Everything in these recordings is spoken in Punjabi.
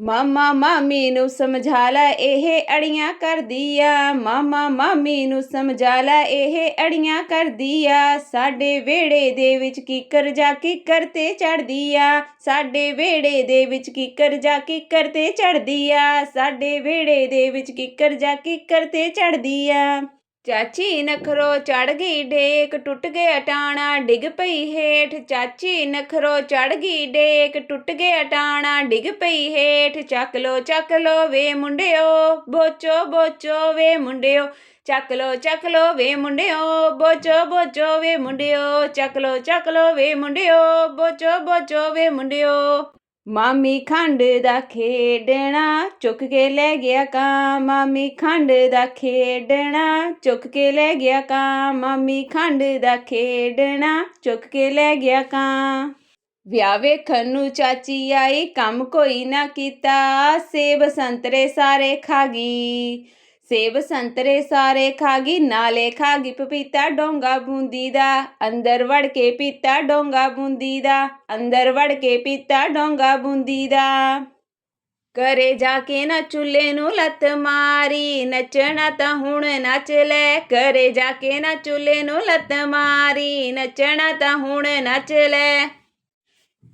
ਮਾਮਾ ਮਾਮੀ ਨੂੰ ਸਮਝਾ ਲੈ, ਇਹ ਅੜੀਆਂ ਕਰਦੀ ਆ। ਮਾਮਾ ਮਾਮੀ ਨੂੰ ਸਮਝਾ ਲੈ, ਇਹ ਅੜੀਆਂ ਕਰਦੀ ਆ। ਸਾਡੇ ਵਿਹੜੇ ਦੇ ਵਿੱਚ ਕੀਕਰ ਜਾ ਕੀਕਰ ਤੇ ਚੜਦੀ ਆ। ਸਾਡੇ ਵਿਹੜੇ ਦੇ ਵਿੱਚ ਕੀਕਰ ਜਾ ਕੀਕਰ ਤੇ ਚੜਦੀ ਆ। ਸਾਡੇ ਵਿਹੜੇ ਦੇ ਵਿੱਚ ਕੀਕਰ ਜਾ ਕੀਕਰ ਤੇ ਚੜਦੀ ਆ। ਚਾਚੀ ਨਖਰੋ ਚੜ ਗਈ ਡੇਕ, ਟੁੱਟ ਗਿਆ ਟਾਣਾ ਡਿੱਗ ਪਈ ਹੇਠ। ਚਾਚੀ ਨਖਰੋ ਚੜ ਗਈ ਡੇਕ, ਟੁੱਟ ਗਿਆ ਟਾਣਾ ਡਿੱਗ ਪਈ ਹੇਠ। ਚੱਕ ਲੋ ਚੱਕ ਲੋ ਵੇ ਮੁੰਡਿਓ, ਬੋਚੋ ਬੋਚੋ ਵੇ ਮੁੰਡਿਓ। ਚੱਕ ਲੋ ਚੱਕ ਲੋ ਵੇ ਮੁੰਡਿਓ, ਬੋਚੋ ਬੋਚੋ ਵੇ ਮੁੰਡਿਓ। ਚੱਕ ਲੋ ਚੱਕ ਲੋ ਵੇ ਮੁੰਡਿਓ, ਬੋਚੋ ਬੋਚੋ ਵੇ ਮੁੰਡਿਓ। ਮਾਮੀ ਖੰਡ ਦਾ ਖੇਡਣਾ ਚੁੱਕ ਕੇ ਲੈ ਗਿਆ ਕਾਂ। ਮਾਮੀ ਖੰਡ ਦਾ ਖੇਡਣਾ ਚੁੱਕ ਕੇ ਲੈ ਗਿਆ ਕਾਂ। ਮਾਮੀ ਖੰਡ ਦਾ ਖੇਡਣਾ ਚੁੱਕ ਕੇ ਲੈ ਗਿਆ ਕਾਂ। ਵਿਆਹ ਵੇਖਣ ਨੂੰ ਚਾਚੀ ਆਈ, ਕੰਮ ਕੋਈ ਨਾ ਕੀਤਾ। ਸੇਬ ਸੰਤਰੇ ਸਾਰੇ ਖਾ ਗਈ। ਸੇਬ ਸੰਤਰੇ ਸਾਰੇ ਖਾਗੀ ਨਾਲੇ ਖਾਗੀ ਪਪੀਤਾ ਡੋਂਗਾ ਬੂੰਦੀ ਦਾ। ਅੰਦਰ ਵੜ ਕੇ ਪੀਤਾ ਡੋਂਗਾ ਬੂੰਦੀ ਦਾ, ਅੰਦਰ ਵੜ ਕੇ ਪੀਤਾ ਡੋਂਗਾ ਬੂੰਦੀ ਦਾ। ਕਰੇ ਜਾ ਕੇ ਨਾ ਚੁੱਲੇ ਨੂੰ ਲੱਤ ਮਾਰੀ, ਨੱਚਣਾ ਤਾਂ ਹੁਣ ਨੱਚ ਲੈ। ਕਰੇ ਜਾ ਕੇ ਨਾ ਚੁੱਲੇ ਨੂੰ ਲੱਤ ਮਾਰੀ, ਨੱਚਣਾ ਤਾਂ ਹੁਣ ਨੱਚ ਲੈ।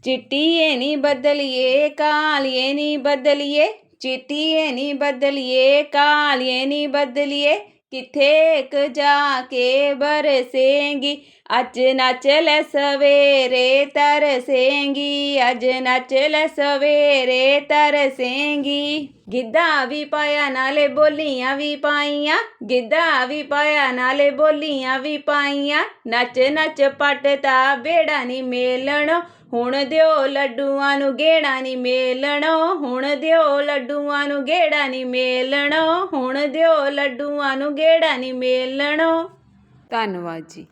ਚਿੱਟੀਏ ਨੀ ਬਦਲੀਏ ਕਾਲੀਏ ਨੀ ਬਦਲੀਏ ਚਿੱਟੀਏ ਨੀ ਬਦਲੀਏ ਕਾਲੀਏ ਨੀ ਬਦਲੀਏ, ਕਿੱਥੇ ਕ ਜਾ ਕੇ ਬਰਸੇਂਗੀ? ਅੱਜ ਨੱਚ ਲੈ ਸਵੇਰੇ ਤਰਸੇਂਗੀ, ਅੱਜ ਨੱਚ ਲੈ ਸਵੇਰੇ ਤਰਸੇਂਗੀ। ਗਿੱਧਾ ਵੀ ਪਾਇਆ, ਨਾਲੇ ਬੋਲੀਆਂ ਵੀ ਪਾਈਆਂ। ਗਿੱਧਾ ਵੀ ਪਾਇਆ, ਨਾਲੇ ਬੋਲੀਆਂ ਵੀ ਪਾਈਆਂ। ਨੱਚ ਨੱਚ ਪੱਟਤਾ ਬੇੜਾ ਨਹੀਂ ਮੇਲਣ। ਹੁਣ ਦਿਓ ਲੱਡੂਆਂ ਨੂੰ ਗੇੜਾ ਨਹੀਂ ਮੇਲਣੋ, ਹੁਣ ਦਿਓ ਲੱਡੂਆਂ ਨੂੰ ਗੇੜਾ ਨਹੀਂ ਮੇਲਣੋ, ਹੁਣ ਦਿਓ ਲੱਡੂਆਂ ਨੂੰ ਗੇੜਾ ਨਹੀਂ ਮੇਲਣੋ। ਧੰਨਵਾਦ ਜੀ।